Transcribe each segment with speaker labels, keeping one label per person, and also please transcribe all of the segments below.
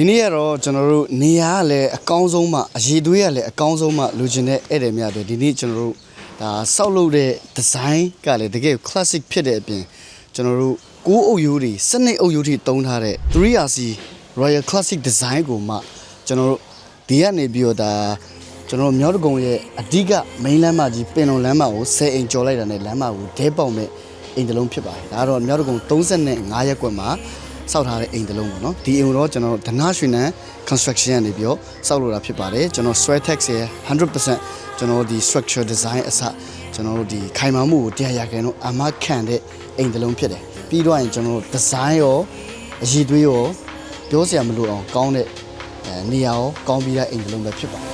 Speaker 1: ဒီနေ့ကတော့ကျွန်တော်တို့နေရာကလည်းအကောင်းဆုံးမှအရေးသွေးကလည်းအကောင်းဆုံးမှလိုချင်တဲ့ဧည့်သည်များတွေဒီနေ့ကျွန်တော်တို့ဒါစောက်လုပ်တဲ့ design ကလည်းတကယ် classic ဖြစ်တဲ့အပြင်ကျွန်တော်တို့ကိုးအုပ်ရိုးတွေစနစ်အုပ်ရိုးတွေတုံးထားတဲ့ 3RC Royal Classic Design ကိုမှကျွန်တော်တို့ဒီကနေပြီးတော့ဒါကျွန်တော်တို့မြောက်တကုံရဲ့အဓိက main လမ်းမကြီးပင်လုံလမ်းမကို10အိမ်ကျော်လိုက်တာနဲ့လမ်းမကိုဒဲပေါက်မဲ့အိမ်တစ်လုံးဖြစ်ပါတယ်ဒါကတော့မြောက်တကုံ35ရပ်ကွက်မှာ စောက်ထားတဲ့အိမ်တစ်လုံးပေါ့နော်ဒီအိမ်ကိုတော့ကျွန်တော်ဒနာရွှေနန်း construction ကနေပြီးတော့စောက်လို့တာဖြစ်ပါတယ်ကျွန်တော် sweat tax ရဲ့100%ကျွန်တော်ဒီ structure design အစကျွန်တော်တို့ဒီခိုင်မာမှုကိုတရားရခဲ့တော့အမခံတဲ့အိမ်တစ်လုံးဖြစ်တယ်ပြီးတော့ရင်ကျွန်တော်တို့ design ရောအရည်သွေးရောပြောစရာမလိုအောင်ကောင်းတဲ့အဲနေရာရောကောင်းပြီးတဲ့အိမ်တစ်လုံးလည်းဖြစ်ပါတ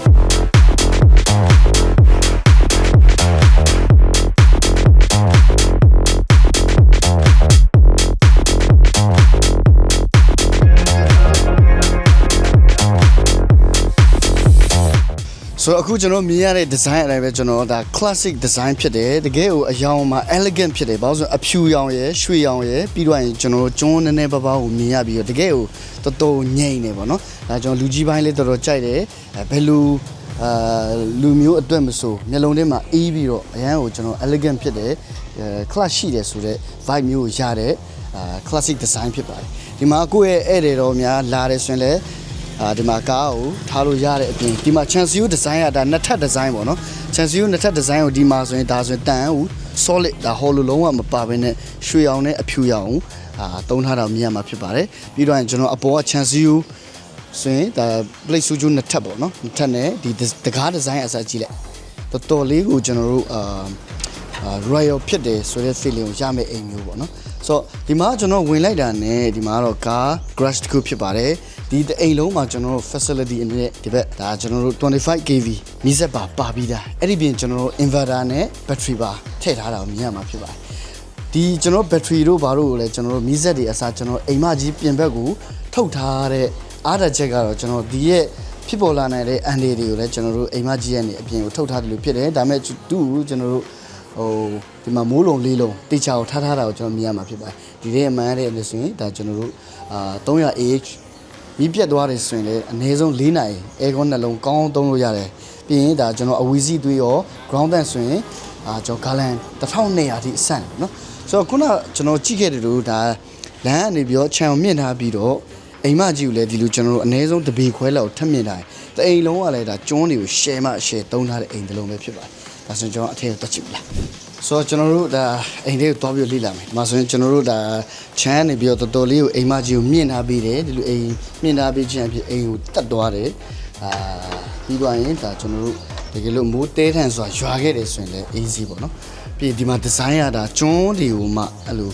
Speaker 1: ယ် ဆိုတော့အခုကျွန်တော်မြင်ရတဲ့ design အတိုင်းပဲကျွန်တော်ဒါ classic design ဖြစ်တယ်တကယ်ကိုအယောင်မှာ elegant ဖြစ်တယ်ဘာလို့ဆိုအဖြူရောင်ရယ်ရွှေရောင်ရယ်ပြီးတော့ရင်ကျွန်တော်ကျွန်းနည်းနည်းပါးပါးကိုမြင်ရပြီးတော့တကယ်ကိုတော်တော်ငြိမ်နေပါတော့ဒါကျွန်တော်လူကြီးပိုင်းလေးတော်တော်ကြိုက်တယ်အဲဘယ်လိုအာလူမျိုးအတွက်မဆိုမျက်လုံးထဲမှာအေးပြီးတော့အရန်ကိုကျွန်တော် elegant ဖြစ်တယ်အဲ class ရှိတယ်ဆိုတော့ vibe မျိုးကိုရတဲ့အာ classic design ဖြစ်ပါတယ်ဒီမှာကိုယ့်ရဲ့ဧည့်သည်တော်များလာတယ်ဆိုရင်လည်း အာဒီမှာကားကိုထားလို့ရတဲ့အပြင်ဒီမှာ chance you design ကဒါနှစ်ထပ် design ပေါ့နော် chance you နှစ်ထပ် design ကိုဒီမှာဆိုရင်ဒါဆိုရင်တန်ဦး solid ဒါဟောလို့လုံးဝမပါဘဲနဲ့ရွှေအောင်နဲ့အဖြူရောင်အာတုံးထားတာမြင်ရမှာဖြစ်ပါတယ်ပြီးတော့ရင်ကျွန်တော်အပေါ်က chance you ဆိုရင်ဒါ plate suju နှစ်ထပ်ပေါ့နော်နှစ်ထပ်နဲ့ဒီတကား design အစားကြည့်လိုက်တော်တော်လေးကိုကျွန်တော်တို့အာအာ royal ဖြစ်တယ်ဆိုတဲ့ feeling ကိုရမယ့်အိမ်မျိုးပေါ့နော်ဆိုတော့ဒီမှာကျွန်တော်ဝင်လိုက်တာနဲ့ဒီမှာကတော့ car garage တစ်ခုဖြစ်ပါတယ် ဒီတအိမ်လုံးမှာကျွန်တော်တို့ facility အနေနဲ့ဒီဘက်ဒါကျွန်တော်တို့ 25 kV မီးစက်ပါပါပြီးသားအဲ့ဒီပြင်ကျွန်တော်တို့ inverter နဲ့ battery ပါထည့်ထားတာကိုမြင်ရမှာဖြစ်ပါတယ်ဒီကျွန်တော် battery တို့ဘာတို့ကိုလည်းကျွန်တော်တို့မီးစက်တွေအစားကျွန်တော်အိမ်မကြီးပြင်ဘက်ကိုထုတ်ထားတဲ့အားတချက်ကတော့ကျွန်တော်ဒီရဲ့ဖြစ်ပေါ်လာနိုင်တဲ့အန်ဒီတွေကိုလည်းကျွန်တော်တို့အိမ်မကြီးရဲ့နေအပြင်ကိုထုတ်ထားတယ်လို့ဖြစ်တယ်ဒါပေမဲ့သူ့ကိုကျွန်တော်တို့ဟိုဒီမှာမိုးလုံးလေးလုံးတေချာကိုထားထားတာကိုကျွန်တော်မြင်ရမှာဖြစ်ပါတယ်ဒီထဲအမှန်တဲ့လို့ဆိုရင်ဒါကျွန်တော်တို့အာ 300 AH မီးပြတ်သွားတယ်ဆိုရင်လည်းအနည်းဆုံး၄နိုင်အဲကွန်နှလုံးကောင်းသုံးလို့ရတယ်ပြီးရင်ဒါကျွန်တော်အဝီစီသွေးရော ground tank ဆိုရင်အာကျွန်တော်ဂါလန်1200အထိအဆန့်နော်ဆိုတော့ခုနကျွန်တော်ကြည့်ခဲ့တယ်လို့ဒါလမ်းကနေပြီးတော့ခြံကိုမြင့်ထားပြီးတော့အိမ်မကြီးကိုလည်းဒီလိုကျွန်တော်တို့အနည်းဆုံးတပေခွဲလောက်ထပ်မြင့်ထားတယ်တအိမ်လုံးကလည်းဒါကျွန်းတွေကို share မှ share သုံးထားတဲ့အိမ်တစ်လုံးပဲဖြစ်ပါတယ်ဒါဆိုရင်ကျွန်တော်အထက်ကိုတက်ကြည့်ပြလား ဆိုတော့ကျွန်တော်တို့ဒါအိမ်လေးကိုတွားပြီးလေ့လာမယ်ဒီမှာဆိုရင်ကျွန်တော်တို့ဒါချမ်းနေပြီးတော့တော်တော်လေးကိုအိမ်မကြီးကိုမြင့်ထားပြီးတယ်ဒီလိုအိမ်မြင့်ထားပြီးခြင်းအဖြစ်အိမ်ကိုတက်သွားတယ်အာပြီးတော့ရင်ဒါကျွန်တော်တို့တကယ်လို့မိုးတဲထန်ဆိုတာရွာခဲ့တယ်ဆိုရင်လည်း easy ပေါ့နော်ပြီးဒီမှာ design ရတာကျွန်းတွေကိုမှအဲ့လို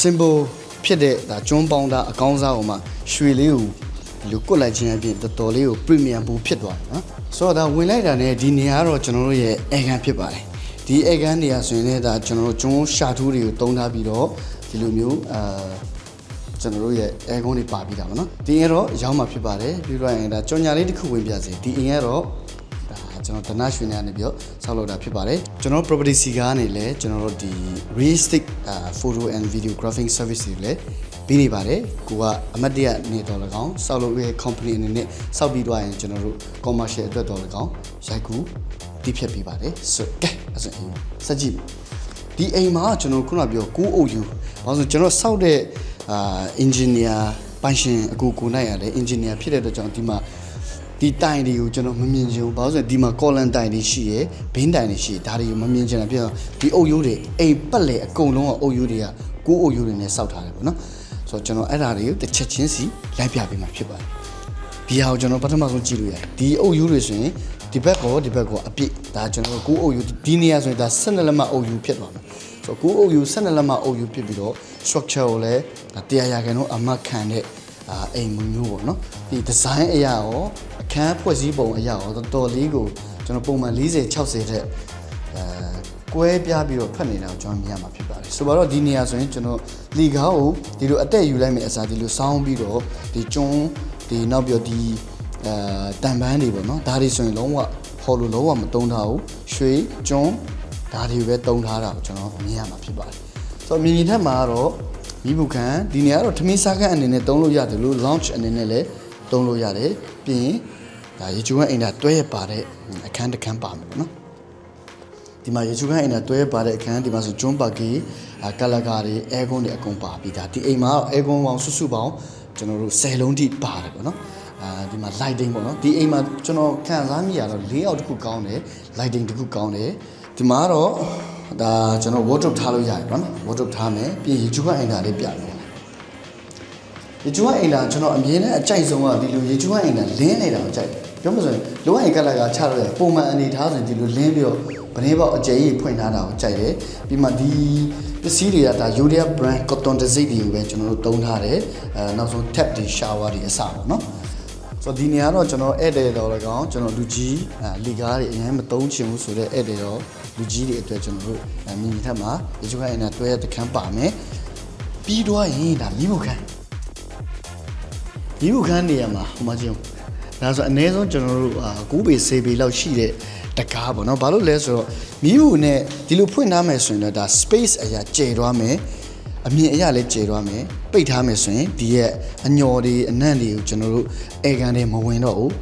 Speaker 1: symbol ဖြစ်တဲ့ဒါကျွန်းပေါင်းတာအကောင်းစားကိုမှရွှေလေးကိုဒီလိုကွတ်လိုက်ခြင်းအပြင်တော်တော်လေးကို premium ဘူးဖြစ်သွားတယ်နော်ဆိုတော့ဒါဝင်လိုက်တာ ਨੇ ဒီနေရာကတော့ကျွန်တော်တို့ရဲ့အဲကန်ဖြစ်ပါတယ် ဒီအဲကန်နေရာဆိုရင်လည်းဒါကျွန်တော်တို့ကျွန်းရှာထူးတွေကိုတုံးထားပြီးတော့ဒီလိုမျိုးအာကျွန်တော်တို့ရဲ့အဲကုန်းတွေပါပြီးတာပေါ့နော်ဒီရင်တော့ရောင်းမှာဖြစ်ပါတယ်ပြီးတော့ရင်ဒါကြော်ညာလေးတစ်ခုဝင်ပြစေဒီအင်ကတော့ဒါကျွန်တော်ဒနရွှေနေရနေပြီးတော့ဆောက်လုပ်တာဖြစ်ပါတယ်ကျွန်တော် property စီကားနေလဲကျွန်တော်တို့ဒီ realistic uh, photo and videographic service တွေလည်းပြီးနေပါတယ်ကိုကအမတ်တရနေတော်၎င်းဆောက်လုပ်ရဲ့ company အနေနဲ့စောက်ပြီးတော့ရင်ကျွန်တော်တို့ commercial အတွက်တော်၎င်းရိုက်ကူ တိဖြတ်ပြီးပါတယ်ဆိုကဲအဲ့ဆိုရင်စက်ကြည့်ဒီအိမ်မှာကျွန်တော်ခုနပြောကိုးအုပ်ယူဘာလို့ဆိုကျွန်တော်စောက်တဲ့အာ engineer ပိုင်ရှင်အကူကိုနိုင်ရလဲ engineer ဖြစ်တဲ့အတွက်ကြောင့်ဒီမှာဒီတိုင်တွေကိုကျွန်တော်မမြင်ချင်ဘူးဘာလို့ဆိုရင်ဒီမှာကော်လန်တိုင်တွေရှိရယ်ဘင်းတိုင်တွေရှိရယ်ဒါတွေကိုမမြင်ချင်တာပြတော့ဒီအုပ်ရိုးတွေအိမ်ပတ်လေအကုန်လုံးကအုပ်ရိုးတွေကကိုးအုပ်ရိုးတွေနဲ့စောက်ထားတယ်ပေါ့နော်ဆိုတော့ကျွန်တော်အဲ့ဒါတွေကိုတစ်ချက်ချင်းစီလိုက်ပြပေးမှာဖြစ်ပါတယ်ဒီဟာကိုကျွန်တော်ပထမဆုံးကြည့်လို့ရတယ်ဒီအုပ်ရိုးတွေဆိုရင် ဒီဘက်ကောဒီဘက်ကောအပြည့်ဒါကျွန်တော်ကိုးအုပ်ရိုးဒီနေရာဆိုရင်ဒါ12လက်မအုပ်ရိုးဖြစ်သွားမယ်ဆိုတော့ကိုးအုပ်ရိုး12လက်မအုပ်ရိုးဖြစ်ပြီးတော့ structure ကိုလည်းဒါတရားရကန်တော့အမတ်ခံတဲ့အာအိမ်မျိုးမျိုးပေါ့နော်ဒီဒီဇိုင်းအရာရောအခန်းဖွဲ့စည်းပုံအရာရောတော်တော်လေးကိုကျွန်တော်ပုံမှန်40 60တဲ့အဲကွဲပြားပြီးတော့ဖတ်နေတာကိုကျွန်တော်မြင်ရမှာဖြစ်ပါတယ်ဆိုတော့ဒီနေရာဆိုရင်ကျွန်တော်လီကားကိုဒီလိုအသက်ယူလိုက်မယ်အစားဒီလိုစောင်းပြီးတော့ဒီကျွန်းဒီနောက်ပြီးတော့ဒီ အဲတန်ပန်းတွေပေါ့နော်ဒါတွေဆိုရင်လုံးဝဟော်လို့လုံးဝမတုံးထားဘူးရွှေကျွန်းဒါတွေပဲတုံးထားတာကိုကျွန်တော်မြင်ရမှာဖြစ်ပါတယ်ဆိုတော့မြင်မြင်ထက်မှာကတော့မိဘခံဒီနေရာကတော့ထမင်းစားခန်းအနေနဲ့တုံးလို့ရတယ်လို့ launch အနေနဲ့လည်းသုံးလို့ရတယ်ပြီးရင်ဒါရေချိုးခန်းအိမ်သာတွဲရပါတဲ့အခန်းတစ်ခန်းပါမယ်ပေါ့နော်ဒီမှာရေချိုးခန်းအိမ်သာတွဲရပါတဲ့အခန်းဒီမှာဆိုကျွန်းပါကီကလကာတွေအဲကွန်းတွေအကုန်ပါပြီးသားဒီအိမ်မှာအဲကွန်းပေါင်းစုစုပေါင်းကျွန်တော်တို့10လုံးထိပါတယ်ပေါ့နော်အာ ဒီမှာ lighting ပေါ့နော်ဒီအိမ်မှာကျွန်တော်ခံစားမိရတော့၄ယောက်တစ်ခုကောင်းတယ် lighting တစ်ခုကောင်းတယ်ဒီမှာတော့ဒါကျွန်တော် wardrobe ထားလို့ရတယ်ပေါ့နော် wardrobe ထားမယ်ပြီးရင်ရေချိုးခန်းအိမ်သာလေးပြမယ်ရေချိုးအိမ်လာကျွန်တော်အမြင်နဲ့အကြိုက်ဆုံးကဒီလိုရေချိုးအိမ်လာလင်းနေတာကိုကြိုက်တယ်ပြောမဆိုရင်လိုအပ်ရင်ကလကချလို့ရပုံမှန်အနေထားဆိုရင်ဒီလိုလင်းပြီးတော့ဗနေပေါက်အကျယ်ကြီးဖွင့်ထားတာကိုကြိုက်တယ်ပြီးမှဒီပစ္စည်းတွေကဒါ Yodia brand cotton တစိမ့်တွေကိုပဲကျွန်တော်တို့သုံးထားတယ်အဲနောက်ဆုံး tap တွေ shower တွေအစပေါ့နော် ဆိုတော့ဒီနေရာတော့ကျွန်တော်ဧည့်သည်တော်လည်းကောင်းကျွန်တော်လူကြီးအဲလီကားတွေအရင်မသုံးချင်ဘူးဆိုတော့ဧည့်သည်တော်လူကြီးတွေအတွက်ကျွန်တော်တို့အဲမိမိထက်မှာရေချိုးအိမ်လာတွဲရတဲ့ခန်းပါမယ်ပြီးတော့ရင်ဒါမိဖို့ခန်းဒီဘုခန်းနေရာမှာဟိုမှာကြည့်အောင်ဒါဆိုအနည်းဆုံးကျွန်တော်တို့အာ9ပေ10ပေလောက်ရှိတဲ့တကားပေါ့နော်ဘာလို့လဲဆိုတော့မိဘူးနဲ့ဒီလိုဖွင့်ထားမယ်ဆိုရင်တော့ဒါ space အရာကျယ်သွားမယ် အမြင်အရာလည်းကျယ်သွားမယ်ပိတ်ထားမယ်ဆိုရင်ဒီရဲ့အညော်တွေအနံ့တွေကိုကျွန်တော်တို့အေကန်တွေမဝင်တော့ဘူး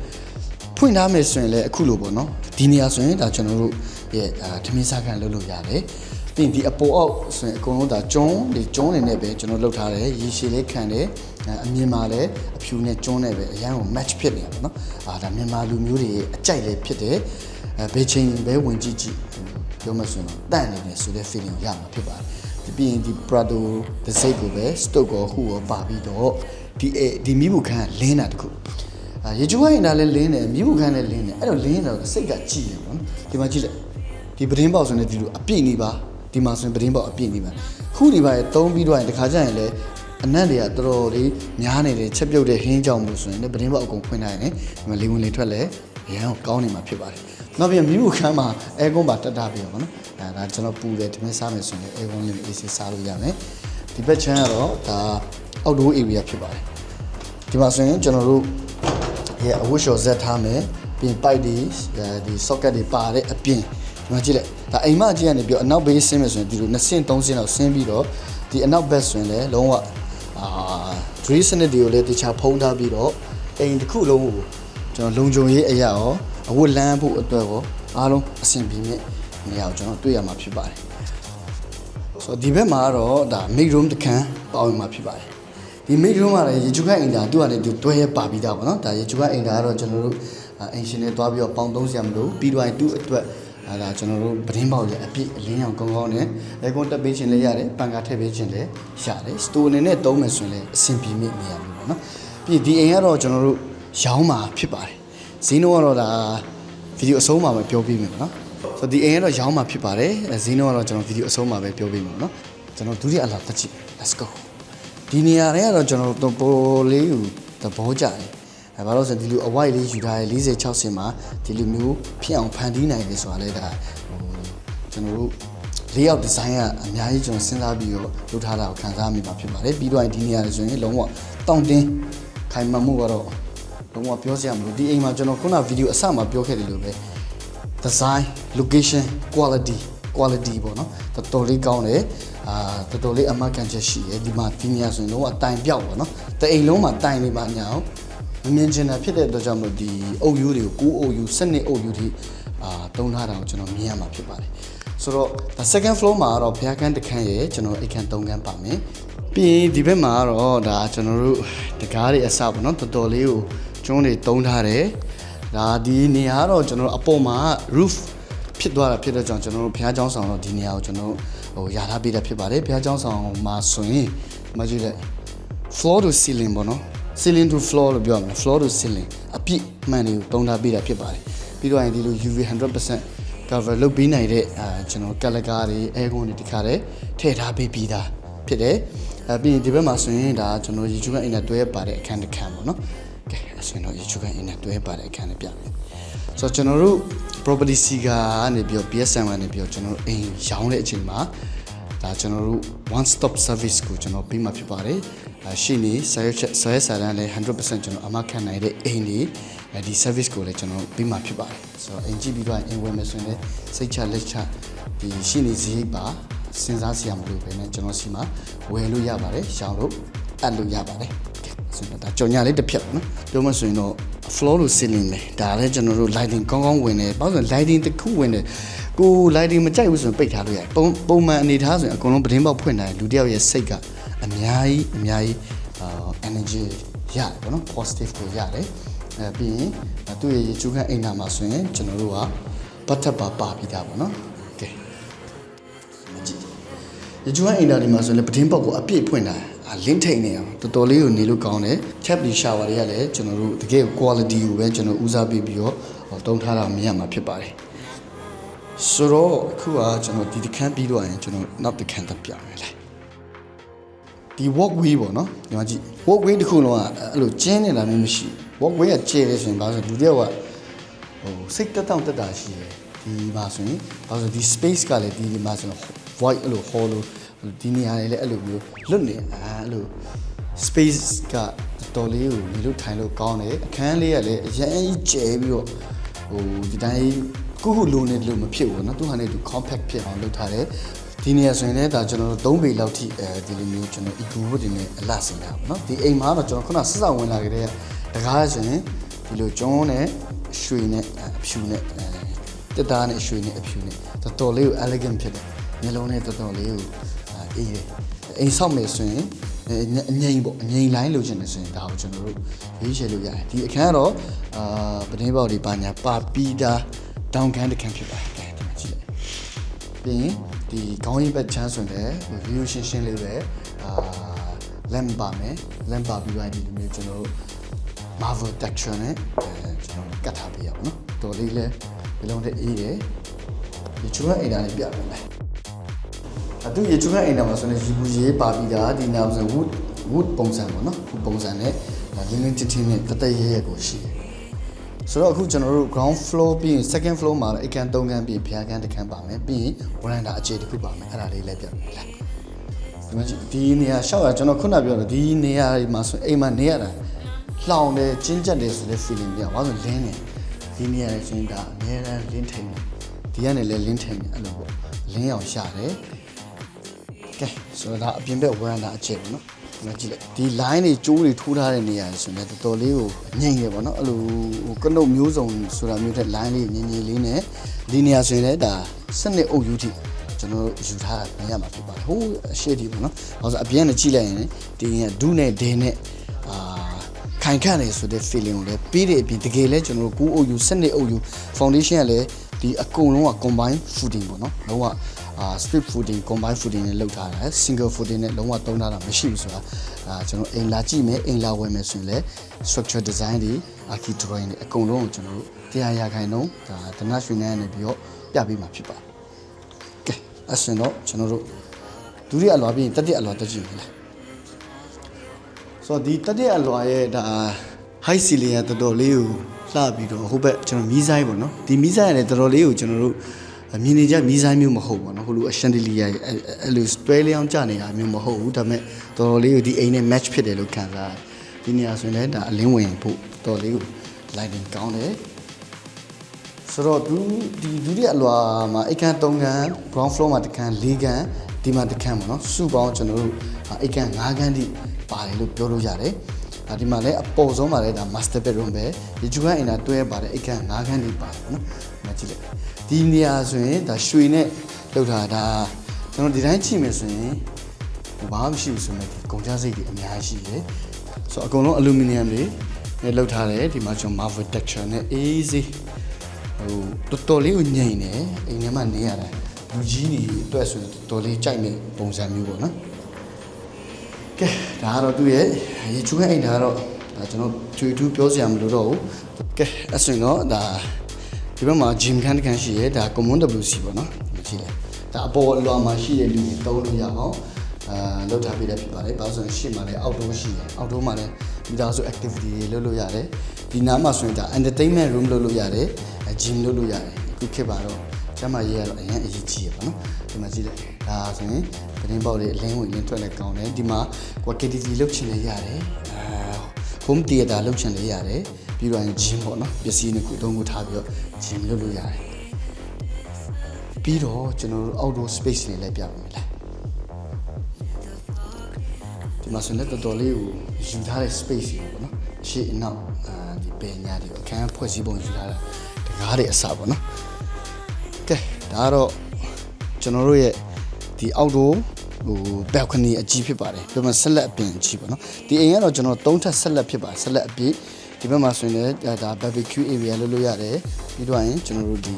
Speaker 1: ဖွင့်ထားမယ်ဆိုရင်လည်းအခုလိုပေါ့နော်ဒီနေရာဆိုရင်ဒါကျွန်တော်တို့ရဲ့အာထမင်းစားခန်းလုပ်လို့ရတယ်ပြီးရင်ဒီအပေါ်အောက်ဆိုရင်အကုန်လုံးဒါကျုံးဒီကျုံးနေနဲ့ပဲကျွန်တော်လုပ်ထားတယ်ရေရှည်လေးခံတယ်အဲအမြင်မှာလည်းအဖြူနဲ့ကျုံးနဲ့ပဲအရန်ကို match ဖြစ်နေတာပေါ့နော်အာဒါမြန်မာလူမျိုးတွေရဲ့အကြိုက်လေးဖြစ်တယ်အဲဘယ်ချိန်ပဲဝင်ကြည့်ကြည့်ပြောမှဆိုရင်တော့တန့်နေတယ်ဆိုတဲ့ feeling ကိုရမှာဖြစ်ပါတယ်ဒီ ပြီးရင်ဒီ Prado တစ်စိတ်ကိုပဲ stock ကိုဟူကိုပါပြီးတော့ဒီအဲဒီမိဘူးခန်းလင်းတာတခုအာရေချိုးခိုင်းတာလည်းလင်းတယ်မြူးခန်းလည်းလင်းတယ်အဲ့တော့လင်းတော့စိတ်ကကြည်တယ်ပေါ့နော်ဒီမှာကြည့်လိုက်ဒီပတင်းပေါက်ဆိုရင်ဒီလိုအပြည့်နေပါဒီမှာဆိုရင်ပတင်းပေါက်အပြည့်နေပါခုဒီပါရသုံးပြီးတော့ရင်တခါကျရင်လည်းအနံ့တွေကတော်တော်လေးများနေတယ်ချက်ပြုတ်တဲ့ဟင်းကြောင်မှုဆိုရင်လည်းပတင်းပေါက်အကုန်ဖွင့်ထားရင်လည်းဒီမှာလေးဝင်လေးထွက်လဲရန်ကောင်းနေမှာဖြစ်ပါတယ် နောက်ပြန်မြူးခန်းမှာအဲကွန်ပါတက်တာပြီးတော့ပေါ့နော်အဲဒါကျွန်တော်ပူတယ်ဒီမဲ့စားမယ်ဆိုရင်အဲကွန်လေးအေးဆေးစားလို့ရမယ်ဒီဘက်ချမ်းကတော့ဒါ outdoor area ဖြစ်ပါတယ်ဒီမှာဆိုရင်ကျွန်တော်တို့ရဲ့အဝတ်လျှော်ဇက်ထားမယ်ပြီးရင်ပိုက်တွေအဲဒီ socket တွေပါတဲ့အပြင်ဒီမှာကြည့်လိုက်ဒါအိမ်မကြီးကနေပြီးတော့အနောက်ဘေးဆင်းမယ်ဆိုရင်ဒီလို2ဆင့်3ဆင့်လောက်ဆင်းပြီးတော့ဒီအနောက်ဘက်ဆိုရင်လည်းလုံးဝအာ drill စနစ်တွေကိုလည်းတခြားဖုံးထားပြီးတော့အိမ်တစ်ခုလုံးကိုကျွန်တော်လုံခြုံရေးအရာရော အဝတ်လမ်းဖို့အတွက်ရောအားလုံးအဆင်ပြေမြင့်နေရာကိုကျွန်တော်တွေ့ရမှာဖြစ်ပါတယ်ဆိုတော့ဒီဘက်မှာကတော့ဒါ make room တစ်ခန်းပေါဝင်မှာဖြစ်ပါတယ်ဒီမိတ်ရုံးကလည်းရေချူခန့်အင်တာသူကလည်းသူတွဲရပါပြီးသားပေါ့နော်ဒါရေချူခန့်အင်တာကတော့ကျွန်တော်တို့အင်ရှင်နဲ့တွားပြီးတော့ပေါင်သုံးစရာမလိုပြီးတော့သူ့အတွက်အဲဒါကျွန်တော်တို့ပဒင်းပေါက်ရအပြည့်အလင်းအောင်ကောင်းကောင်းနဲ့အဲကွန်တက်ပေးခြင်းလည်းရတယ်ပန်ကာထည့်ပေးခြင်းလည်းရတယ်စတိုအနေနဲ့သုံးမယ်ဆိုရင်လည်းအဆင်ပြေမြင့်နေရပြီပေါ့နော်ပြီးဒီအိမ်ကတော့ကျွန်တော်တို့ရောင်းမှာဖြစ်ပါတယ် ဈေးနှုန်းကတော့ဒါဗီဒီယိုအဆုံးမှာပဲပြောပြမယ်ပေါ့နော်ဆိုတော့ဒီအိမ်ကတော့ရောင်းမှာဖြစ်ပါတယ်ဈေးနှုန်းကတော့ကျွန်တော်ဗီဒီယိုအဆုံးမှာပဲပြောပြမယ်ပေါ့နော်ကျွန်တော်ဒုတိယအလားတက်ကြည့် let's go ဒီနေရာတွေကတော့ကျွန်တော်တို့ပေါ်လေးကိုသဘောကျတယ်အဲဘာလို့လဲဆိုတော့ဒီလိုအဝိုက်လေးယူထားတယ်40 60မှာဒီလိုမျိုးဖြစ်အောင်ဖန်တီးနိုင်တယ်ဆိုတာလေဒါဟိုကျွန်တော်တို့လေးယောက်ဒီဇိုင်းကအများကြီးကျွန်တော်စဉ်းစားပြီးတော့လုပ်ထားတာကိုခံစားမိမှာဖြစ်ပါတယ်ပြီးတော့ဒီနေရာတွေဆိုရင်လုံးဝတောင့်တင်းခိုင်မာမှုကတော့ လုံးဝပြောစရာမလိုဒီအိမ်မှာကျွန်တော်ခုနဗီဒီယိုအစမှာပြောခဲ့တယ်လို့ပဲ design location quality quality ပေါ့နော်တော်တော်လေးကောင်းတယ်အာတော်တော်လေးအမှတ်ကန်ချက်ရှိတယ်ဒီမှာဒီနေရာဆိုရင်တော့အတိုင်ပြောက်ပေါ့နော်တအိမ်လုံးမှာတိုင်နေပါညာအောင်မမြင်ချင်တာဖြစ်တဲ့အတွက်ကြောင့်မလို့ဒီအုပ်ယူတွေကို9အုပ်ယူ12အုပ်ယူထိအာတုံးထားတာကိုကျွန်တော်မြင်ရမှာဖြစ်ပါတယ်ဆိုတော့ the second floor မှာကတော့ဘုရားကန်းတစ်ခန်းရယ်ကျွန်တော်အိမ်ခန်း၃ခန်းပါမယ်ပြီးရင်ဒီဘက်မှာကတော့ဒါကျွန်တော်တို့တကားတွေအစပေါ့နော်တော်တော်လေးကို ကျွန်းတွေတုံးထားတယ်ဒါဒီနေရာကတော့ကျွန်တော်တို့အပေါ်မှာ roof ဖြစ်သွားတာဖြစ်တဲ့ကြောင့်ကျွန်တော်တို့ဘုရားကျောင်းဆောင်တော့ဒီနေရာကိုကျွန်တော်တို့ဟိုယာထားပေးတာဖြစ်ပါတယ်ဘုရားကျောင်းဆောင်မှာဆိုရင်မကြည့်လိုက် floor to ceiling ပေါ့နော် ceiling to floor လို့ပြောရမယ် floor to ceiling အပြည့်မှန်တွေကိုတုံးထားပေးတာဖြစ်ပါတယ်ပြီးတော့ရင်ဒီလို UV 100% cover လုပ်ပေးနိုင်တဲ့အာကျွန်တော်ကလကားတွေ air con တွေတခါတည်းထည့်ထားပေးပြီးသားဖြစ်တယ်အဲပြီးရင်ဒီဘက်မှာဆိုရင်ဒါကျွန်တော်ရေချူကန်အင်တာတွဲပါတဲ့အခန်းတစ်ခန်းပေါ့နော်ကဲ အရှင်တော့ရေချူကန်အင်တာတွဲပါတဲ့အခန်းလေးပြမယ်ဆိုတော့ကျွန်တော်တို့ property စီကနေပြီးတော့ PSM ကနေပြီးတော့ကျွန်တော်တို့အိမ်ရောင်းတဲ့အချိန်မှာဒါကျွန်တော်တို့ one stop service ကိုကျွန်တော်ပြီးမှဖြစ်ပါတယ်အဲရှိနေဆာရက်ချက်ဆာရက်ဆာရန်လည်း100%ကျွန်တော်အမခံနိုင်တဲ့အိမ်ဒီအဲဒီ service ကိုလည်းကျွန်တော်ပြီးမှဖြစ်ပါတယ်ဆိုတော့အိမ်ကြည့်ပြီးတော့အိမ်ဝင်မယ်ဆိုရင်လည်းစိတ်ချလက်ချဒီရှိနေစရိတ်ပါစဉ်းစားစရာမလိုပဲねကျွန်တော်စီမှာဝယ်လို့ရပါတယ်ရောင်းလို့အပ်လို့ရပါတယ် ဆိုတော့ဒါကြော်ညာလေးတစ်ဖြတ်ပေါ့နော်ပြောမှဆိုရင်တော့ floor လို့ ceiling လေဒါလည်းကျွန်တော်တို့ lighting ကောင်းကောင်းဝင်တယ်ဘာလို့လဲ lighting တစ်ခုဝင်တယ်ကို lighting မကြိုက်ဘူးဆိုရင်ပိတ်ထားလို့ရတယ်ပုံပုံမှန်အနေထားဆိုရင်အကုန်လုံးပတင်းပေါက်ဖွင့်တယ်လူတစ်ယောက်ရဲ့စိတ်ကအများကြီးအများကြီးအာ energy ရတယ်ပေါ့နော် positive ကိုရတယ်အဲပြီးရင်သူ့ရဲ့ရေချူခန့်အိမ်နာမှာဆိုရင်ကျွန်တော်တို့ကဘတ်ထပ်ပါပါပြီးသားပေါ့နော်ကဲမကြည့်ရေချူခန့်အိမ်နာဒီမှာဆိုရင်လည်းပတင်းပေါက်ကိုအပြည့်ဖွင့်တာအာ လင်းထိန်နေအောင်တော်တော်လေးကိုနေလို့ကောင်းတယ် tap ဒီ shower တွေကလည်းကျွန်တော်တို့တကယ် quality ကိုပဲကျွန်တော်ဦးစားပေးပြီးတော့ဟောတုံးထားတာမြင်ရမှာဖြစ်ပါတယ်ဆိုတော့အခုကကျွန်တော်ဒီတခန်းပြီးတော့ရင်ကျွန်တော်နောက်တစ်ခန်းတက်ပြမယ်လေဒီ walkway ပေါ့နော်ညီမကြည့် walkway တစ်ခုလုံးကအဲ့လိုကျင်းနေတာမျိုးမရှိဘူး walkway ကကျဲတယ်ဆိုရင်ဘာလို့လဲလူတယောက်ကဟိုစိတ်တက်တောင့်တက်တာရှိတယ်ဒီမှာဆိုရင်ဘာလို့လဲဒီ space ကလည်းဒီဒီမှာဆိုရင် void အဲ့လို hall လို့ ဒီနေရာတွေလည်းအဲ့လိုမျိုးလွတ်နေအာအဲ့လို space ကတော်လေးကိုနေလို့ထိုင်လို့ကောင်းတယ်အခန်းလေးကလည်းအရင်ကြီးကျဲပြီးတော့ဟိုဒီတိုင်းကိုခုလိုနေလို့မဖြစ်ဘူးเนาะသူဟာနေသူ compact ဖြစ်အောင်လုပ်ထားတယ်ဒီနေရာဆိုရင်လည်းဒါကျွန်တော်တို့၃ပေလောက်ထိအဲဒီလိုမျိုးကျွန်တော် eco wood တွေနဲ့အလှဆင်တာပေါ့เนาะဒီအိမ်မှာတော့ကျွန်တော်ခုနဆက်ဆောက်ဝင်လာကြတဲ့တကားဆိုရင်ဒီလိုကျွန်းနဲ့ရွှေနဲ့အဖြူနဲ့တက်တာနဲ့ရွှေနဲ့အဖြူနဲ့တော်တော်လေးကို elegant ဖြစ်တယ်မျိုးလုံးနဲ့တော်တော်လေးကို အေးတယ်အိမ်ဆောက်မယ်ဆိုရင်အငိမ့်ပေါ့အငိမ့်လိုင်းလိုချင်တယ်ဆိုရင်ဒါကိုကျွန်တော်တို့ရေးချယ်လို့ရတယ်ဒီအခန်းကတော့အာပတင်းပေါက်တွေပါညာပါပီတာတောင်ခန်းတစ်ခန်းဖြစ်ပါတယ်ဒီမှာကြည့်လိုက်ပြီးရင်ဒီခေါင်းရင်းဘက်ချမ်းဆိုရင်လည်း view ရှင်းရှင်းလေးပဲအာ lamp ပါမယ် lamp ပါပြီးတော့ဒီလိုမျိုးကျွန်တော်တို့ marvel texture နဲ့အဲကျွန်တော်ကတ်ထားပေးရအောင်နော်တော်လေးလဲဘယ်လုံးတည်းအေးတယ်ဒီချွတ်အိမ်သားလေးပြပေးမယ် အတူရေချွတ်အိမ်သားမှာဆိုရင်ရီပူရေးပါပြီးတာဒီနောက်ဆို wood wood ပုံစံပေါ့နော် wood ပုံစံနဲ့လင်းလင်းတစ်ထင်းနဲ့တသက်ရဲရဲကိုရှိတယ်ဆိုတော့အခုကျွန်တော်တို့ ground floor ပြီးရင် second floor မှာလည်းအိမ်ကန်၃ခန်းပြီးရင်ဘုရားခန်းတစ်ခန်းပါမယ်ပြီးရင် veranda အခြေတစ်ခုပါမယ်အဲ့ဒါလေးလည်းပြမယ်လားဒီမှာကြည့်ဒီနေရာရှောက်ရကျွန်တော်ခုနပြောတော့ဒီနေရာဒီမှာဆိုအိမ်မှာနေရတာလှောင်တယ်ကျဉ်ကျက်တယ်ဆိုတဲ့ feeling ပြဘာလို့လင်းနေဒီနေရာချင်းဒါအများအားလင်းထိန်တယ်ဒီကနေလည်းလင်းထိန်တယ်အဲ့လိုပေါ့လင်းအောင်ရှာတယ် ကဲဆိုတော့ဒါအပြင်ဘက် veranda အခြေပေါ့နော်ဒီမှာကြည့်လိုက်ဒီ line တွေကျိုးတွေထိုးထားတဲ့နေရာဆိုရင်တော်တော်လေးကိုငြိမ့်ရပေါ့နော်အဲ့လိုဟိုကနုတ်မျိုးစုံဆိုတာမျိုးတဲ့ line လေးငြိမ့်ငြိမ့်လေးနဲ့ဒီနေရာဆိုရင်လည်းဒါစနစ်အုပ်ယူထိကျွန်တော်ယူထားတာမြင်ရမှာဖြစ်ပါတယ်ဟိုးအရှိတီပေါ့နော်။ဘာလို့ဆိုအပြင်နဲ့ကြည့်လိုက်ရင်ဒီကဒုနဲ့ဒင်းနဲ့အာခိုင်ခန့်နေဆိုတဲ့ feeling ကိုလည်းပြီးတဲ့အပြင်တကယ်လဲကျွန်တော်တို့ကူးအုပ်ယူစနစ်အုပ်ယူ foundation ကလည်းဒီအကုန်လုံးက combine footing ပေါ့နော်။လုံးဝ အာ strip footing combine footing နဲ့လုပ်ထားတာ single footing နဲ့လုံးဝသုံးထားတာမရှိဘူးဆိုတာအာကျွန်တော်အိမ်လာကြည့်မယ်အိမ်လာဝယ်မယ်ဆိုရင်လည်း structure design တွေ archi drawing တွေအကုန်လုံးကိုကျွန်တော်တို့တရားရခိုင်နှုန်းဒါဒနရွှေနန်းနေပြီးတော့ပြပေးမှာဖြစ်ပါတယ်။ကဲအဲ့ဆိုရင်တော့ကျွန်တော်တို့ဒုတိယအလွာပြီးရင်တတိယအလွာတက်ကြည့်မယ်လား။ဆိုတော့ဒီတတိယအလွာရဲ့ဒါ high ceiling ကတော်တော်လေးကိုလှပြီးတော့ဟိုဘက်ကျွန်တော်မီးဆိုင်ပေါ့နော်ဒီမီးဆိုင်ကလည်းတော်တော်လေးကိုကျွန်တော်တို့ မြင်နေကြမီးဆိုင်မျိုးမဟုတ်ပါတော့ဟိုလိုအရှန်ဒလီယာအဲ့လိုတွဲလျောင်းကြနေတာမျိုးမဟုတ်ဘူးဒါပေမဲ့တော်တော်လေးကိုဒီအိမ်နဲ့ match ဖြစ်တယ်လို့ခံစားရတယ်ဒီနေရာဆိုရင်လည်းဒါအလင်းဝင်ဖို့တော်တော်လေးကို lighting ကောင်းတယ်ဆိုတော့သူဒီဒုတိယအလွာမှာအိတ်ခမ်း3ခန်း ground floor မှာတစ်ခန်း4ခန်းဒီမှာတစ်ခန်းပေါ့နော်စုပေါင်းကျွန်တော်တို့အိတ်ခမ်း5ခန်းထိပါတယ်လို့ပြောလို့ရတယ် ဒါဒီမှာလည်းအပေါ်ဆုံးမှာလည်းဒါ master bedroom ပဲဒီဂျူကန်အင်တာတွဲပါတယ်အိတ်ခမ်း5ခန်းထိပါတယ်နော်ဒီမှာကြည့်လိုက်ဒီနေရာဆိုရင်ဒါရွှေနဲ့လောက်ထားတာကျွန်တော်ဒီတိုင်းကြည့်မယ်ဆိုရင်ဟိုဘာမှမရှိဘူးဆိုမဲ့ဒီကုန်ကျစရိတ်တွေအများကြီးရှိတယ်ဆိုတော့အကုန်လုံးအလူမီနီယမ်တွေနဲ့လောက်ထားတယ်ဒီမှာကျွန်တော် marble texture နဲ့ easy ဟိုတော်တော်လေးကိုညင်နေအိမ်ထဲမှာနေရတာလူကြီးတွေအတွက်ဆိုရင်တော်တော်လေးကြိုက်မဲ့ပုံစံမျိုးပေါ့နော် ကဲဒါကတော့သူ့ရဲ့ရေချူးရဲ့အိမ်ဒါကတော့ဒါကျွန်တော်ချွေထူးပြောစရာမလိုတော့ဘူးကဲအဲ့ဆိုရင်တော့ဒါဒီဘက်မှာ gym ခန်းတစ်ခန်းရှိရဲဒါ common WC ပေါ့နော်ဒီကြည့်လိုက်ဒါအပေါ်အလွာမှာရှိတဲ့လူတွေတုံးလို့ရအောင်အာလောက်ထားပေးတယ်ဖြစ်ပါတယ်။ဘာလို့ဆိုရင်ရှေ့မှာလည်း outdoor ရှိတယ်။ outdoor မှာလည်းမိသားစု activity တွေလုပ်လို့ရတယ်။ဒီနားမှာဆိုရင်ဒါ entertainment room လုပ်လို့ရတယ်။ gym လုပ်လို့ရတယ်။အခုခေတ်ပါတော့ ကျမရေးရတော့အရင်အရေးကြီးရပါတော့။ဒီမှာကြည့်လိုက်။ဒါဆိုရင်သတင်းပေါက်လေးအလင်းဝင်လင်းထွက်လည်းကောင်းတယ်။ဒီမှာ quality လုပ်ချင်လည်းရတယ်။အာ home theater လုပ်ချင်လည်းရတယ်။ပြီးတော့ gym ပေါ့နော်။ပစ္စည်းနှစ်ခုသုံးခုထားပြီးတော့ gym လုပ်လို့ရတယ်။ပြီးတော့ကျွန်တော်တို့ outdoor space တွေလည်းပြပါမယ်လား။ဒီဒီမှာဆိုရင်လည်းတော်တော်လေးကိုယူထားတဲ့ space တွေပေါ့နော်အရှိအနောက်အာဒီပင်ညာတွေအခန်းဖွဲ့စည်းပုံယူထားတာတကားတွေအစပေါ့နော်ကဲ ဒါကတော့ကျွန်တော်တို့ရဲ့ဒီအောက်တို့ဟို balcony အကြီးဖြစ်ပါတယ်ပြောမှဆက်လက်အပြင်အကြီးပေါ့နော်ဒီအိမ်ကတော့ကျွန်တော်သုံးထပ်ဆက်လက်ဖြစ်ပါတယ်ဆက်လက်အပြည့်ဒီဘက်မှာဆိုရင်လည်းဒါ barbecue area လုပ်လို့ရတယ်ပြီးတော့ရင်ကျွန်တော်တို့ဒီ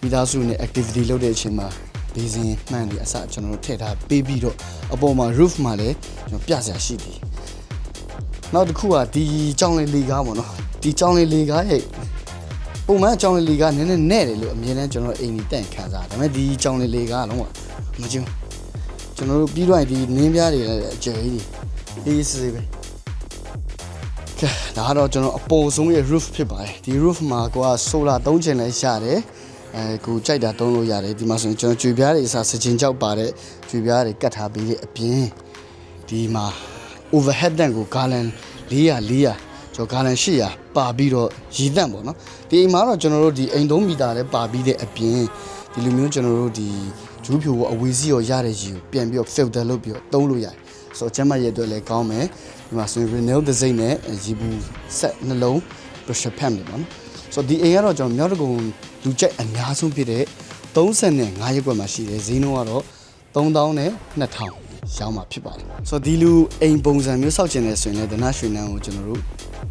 Speaker 1: မိသားစုနဲ့ activity လုပ်တဲ့အချိန်မှာဘေးစင်မှန်ဒီအစကျွန်တော်တို့ထည့်ထားပေးပြီးတော့အပေါ်မှာ roof မှာလည်းကျွန်တော်ပြစရာရှိတယ်နောက်တစ်ခုကဒီကြောင်လေးလေကားပေါ့နော်ဒီကြောင်လေးလေကားရဲ့ ပုံမှန်အကြောင်လေးလေကားနည်းနည်းနဲ့တယ်လို့အမြင်နဲ့ကျွန်တော်အိမ်ကြီးတန့်ခံစားဒါပေမဲ့ဒီကြောင်လေးလေကားကလုံးဝမကျင်းဘူးကျွန်တော်တို့ပြီးတော့ရင်ဒီနင်းပြားတွေလည်းအကျယ်ကြီးတွေအေးစေးပဲကဲဒါကတော့ကျွန်တော်အပေါ်ဆုံးရဲ့ roof ဖြစ်ပါတယ်ဒီ roof မှာကိုက solar 3ချင်လဲရတယ်အဲကိုကြိုက်တာသုံးလို့ရတယ်ဒီမှာဆိုရင်ကျွန်တော်ကြွေပြားတွေအစားစချင်ကြောက်ပါတဲ့ကြွေပြားတွေကတ်ထားပြီးတဲ့အပြင်ဒီမှာ overhead tank ကို gallon 400 400ကျွန်တော် gallon 800 ပါပြီးတော့ရည်တန့်ပေါ့နော်ဒီအိမ်မှာတော့ကျွန်တော်တို့ဒီအိမ်3မီတာလဲပါပြီးတဲ့အပြင်ဒီလိုမျိုးကျွန်တော်တို့ဒီဂျူးဖြူကိုအဝေးစီရောရတဲ့ရေကိုပြန်ပြီးတော့ filter လုပ်ပြီးတော့သုံးလို့ရတယ်ဆိုတော့ကျန်းမရဲ့အတွက်လည်းကောင်းမယ်ဒီမှာဆိုရင် Renault ဒစိမ့်နဲ့ရေဘူးဆက်နှလုံး pressure pump တွေပေါ့နော်ဆိုတော့ဒီအိမ်ကတော့ကျွန်တော်မြောက်တကုံလူကြိုက်အများဆုံးဖြစ်တဲ့35ရက်ကွက်မှာရှိတယ်ဈေးနှုန်းကတော့3000နဲ့2000 ရောင်းမှာဖြစ်ပါတယ်ဆိုတော့ဒီလူအိမ်ပုံစံမျိုးစောက်ကျင်နေဆိုရင်လည်းဒနာရွှေနန်းကိုကျွန်တော်တို့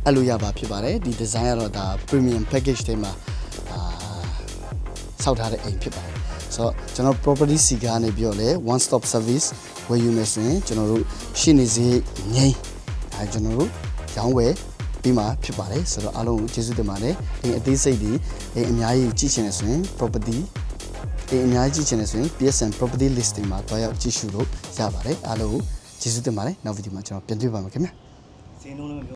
Speaker 1: အဲ့လိုရပါဖြစ်ပါတယ်ဒီ design ကတော့ဒါ premium package တွေမှာအာဆောက်ထားတဲ့အိမ်ဖြစ်ပါတယ်ဆိုတော့ကျွန်တော် property စီကနေပြီးတော့လဲ one stop service ဝယ်ယူမယ်ဆိုရင်ကျွန်တော်တို့ရှင်းနေစေငိမ့်ဒါကျွန်တော်တို့ရောင်းဝယ်ပြီးမှဖြစ်ပါတယ်ဆိုတော့အားလုံးကိုကျေးဇူးတင်ပါတယ်အိမ်အသေးစိတ်ဒီအိမ်အများကြီးကြည့်ချင်တယ်ဆိုရင် property အိမ်အများကြီးကြည့်ချင်တယ်ဆိုရင် PSN property listing မှာတွားရောက်ကြည့်ရှုလို့ရပါတယ်အားလုံးကိုကျေးဇူးတင်ပါတယ်နောက်ဗီဒီယိုမှာကျွန်တော်ပြန်တွေ့ပါမယ်ခင်ဗျာ
Speaker 2: ဈေးနှုန်းလည်းမပြော